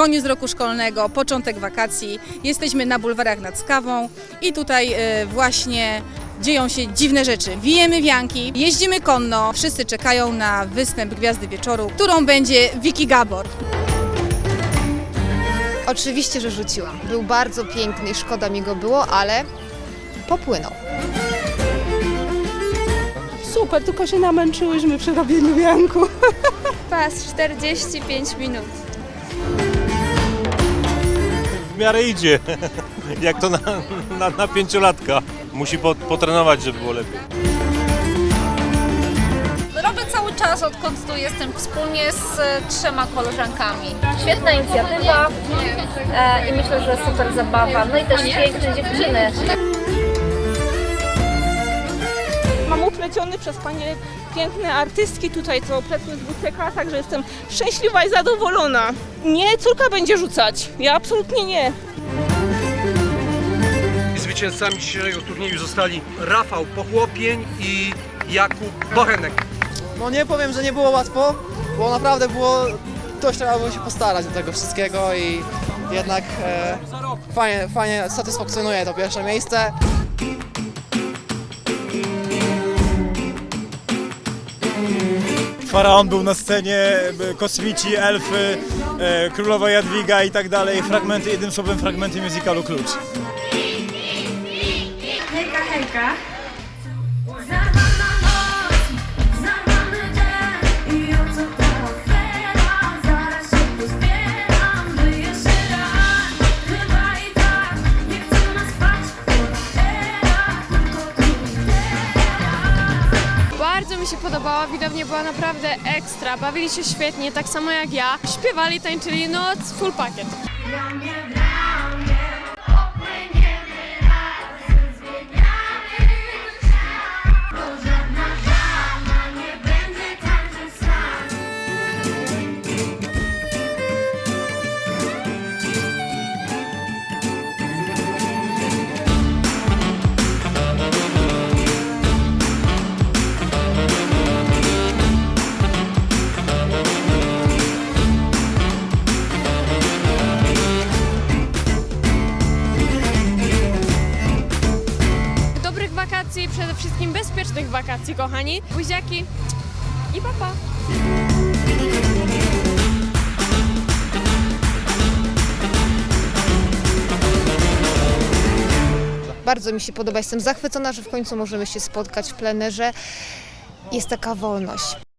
koniec roku szkolnego, początek wakacji. Jesteśmy na bulwarach nad Skawą i tutaj e, właśnie dzieją się dziwne rzeczy. Wijemy wianki, jeździmy konno, wszyscy czekają na występ Gwiazdy Wieczoru, którą będzie Wiki Gabor. Oczywiście, że rzuciłam. Był bardzo piękny i szkoda mi go było, ale popłynął. Super, tylko się namęczyłyśmy przy robieniu wianku. Pas 45 minut. W miarę idzie. Jak to na, na, na pięciolatka. Musi po, potrenować, żeby było lepiej. Robię cały czas, odkąd tu jestem, wspólnie z e, trzema koleżankami. Świetna inicjatywa e, i myślę, że super zabawa. No i też piękne dziewczyny. Mam upleciony przez panie piękne artystki tutaj, co pletły z WTK, także jestem szczęśliwa i zadowolona. Nie, córka będzie rzucać. Ja absolutnie nie. Zwycięzcami dzisiejszego turnieju zostali Rafał Pochłopień i Jakub Bochenek. No nie powiem, że nie było łatwo, bo naprawdę było, dość trzeba było się postarać do tego wszystkiego i jednak e, fajnie, fajnie satysfakcjonuje to pierwsze miejsce. Faraon był na scenie, kosmici, elfy, e, królowa Jadwiga i tak dalej. Fragmenty, jednym słowem fragmenty musicalu Klucz. Hejka, hejka. Się podobała, widownia była naprawdę ekstra. Bawili się świetnie, tak samo jak ja. Śpiewali, tańczyli, no full pakiet. Ramię, opłyniemy wakacji, przede wszystkim bezpiecznych wakacji, kochani. Buziaki i papa. Bardzo mi się podoba, jestem zachwycona, że w końcu możemy się spotkać w plenerze. Jest taka wolność.